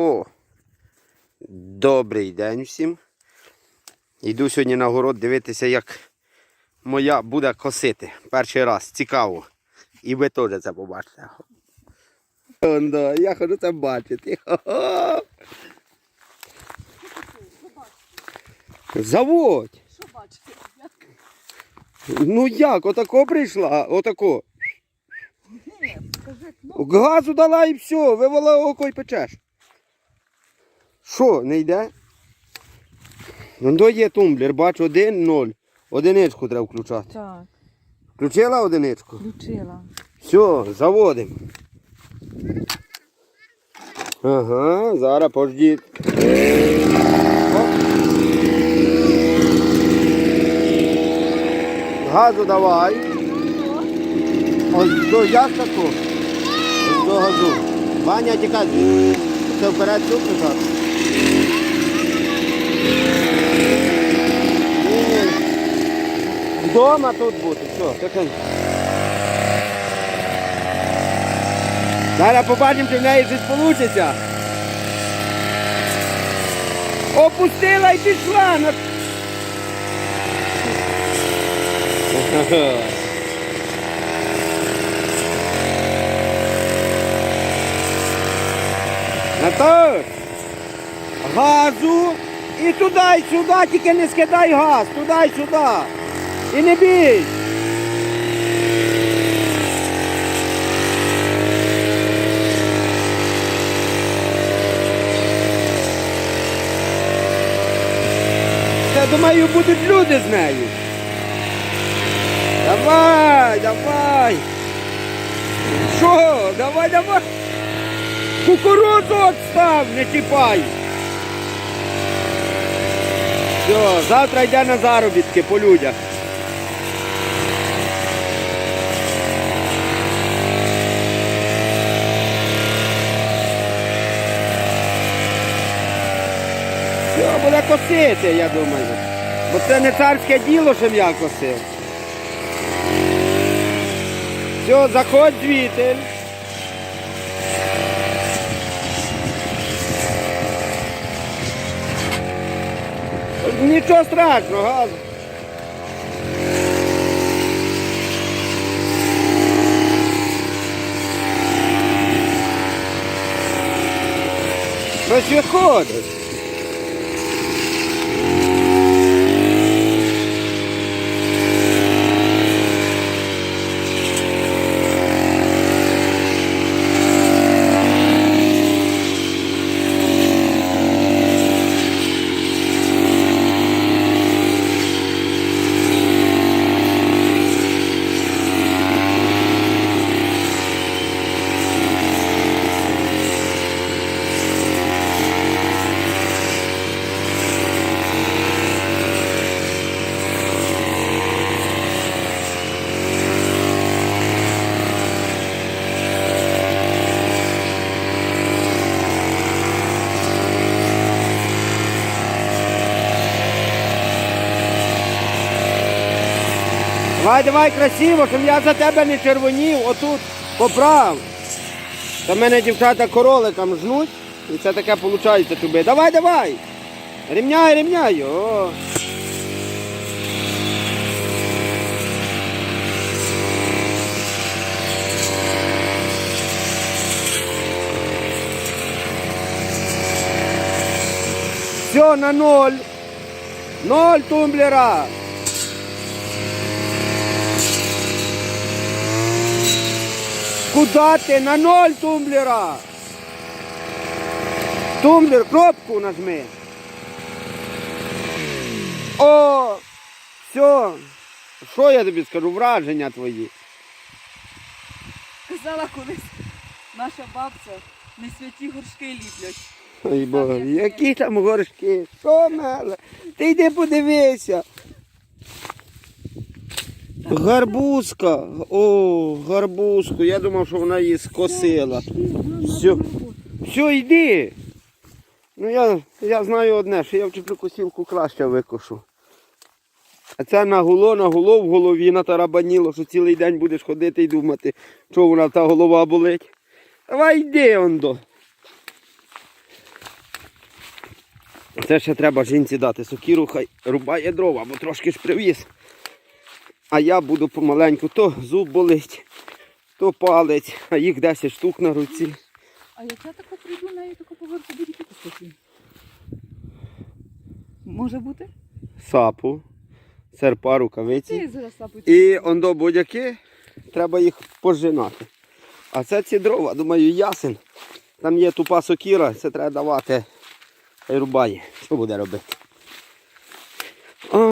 О! Добрий день всім. Йду сьогодні на город дивитися, як моя буде косити. Перший раз. Цікаво. І ви теж це побачите. Я хочу це бачити. Заводь. Що бачите? Ну як, отако прийшла, отако. Газу дала і все, вивела око і печеш. Що, не йде? Ну, то є тумблер, бачу, один, ноль. Одиничку треба включати. так, Включила одиничку? включила. Все, заводимо. Ага, зараз пождіть. Газу давай. Ось до ясаку. Ось до газу. Ваня, тікай. Це вперед тут лежати. Вдома тут бути. Все, тихенько. Зараз побачимо, чи в неї щось вийде. Опустила і пішла. На... Наташ, газу і туди, і сюди, тільки не скидай газ, туди і сюди. І не бій. Я думаю, будуть люди з нею. Давай, давай. Що? Давай, давай. Кукурудзу отстав, не чіпай. Все, завтра йде на заробітки по людях. Все, буде косити, я думаю. Бо це не царське діло, щоб я косив. Все, заходь звідти. Нічого страшного, газу. Щось. Давай, давай красиво, щоб я за тебе не червонів, отут поправ. Та мене дівчата короликам жнуть, і це таке виходить тобі. Давай, давай. Рівняй, рівняй. О. Все на ноль. Ноль тумблера. Куда ти? На ноль тумблера. Тумблер, кнопку нажми. О! Все. Що я тобі скажу? Враження твої. Казала колись наша бабця, не святі горшки ліплять. Ой, Боже, які там горшки? Що меле? Ти йди подивися. Гарбузка. О, гарбузку. Я думав, що вона її скосила. Все. Все, йди. Ну я, я знаю одне, що я вчеплю косілку краще викошу. А це нагуло, нагуло в голові натарабаніло, що цілий день будеш ходити і думати, що вона та голова болить. Давай йди ондо. Це ще треба жінці дати сокіру, хай рубає дрова, бо трошки ж привіз. А я буду помаленьку, то зуб болить, то палець, а їх 10 штук на руці. А як я тако прийду, нею тако поверху буде купити. Може бути? Сапу, серпа, рукавиці. І ондо будь-які, треба їх пожинати. А це ці дрова, думаю, ясен. Там є тупа сокіра, це треба давати. Хай рубає. Що буде робити?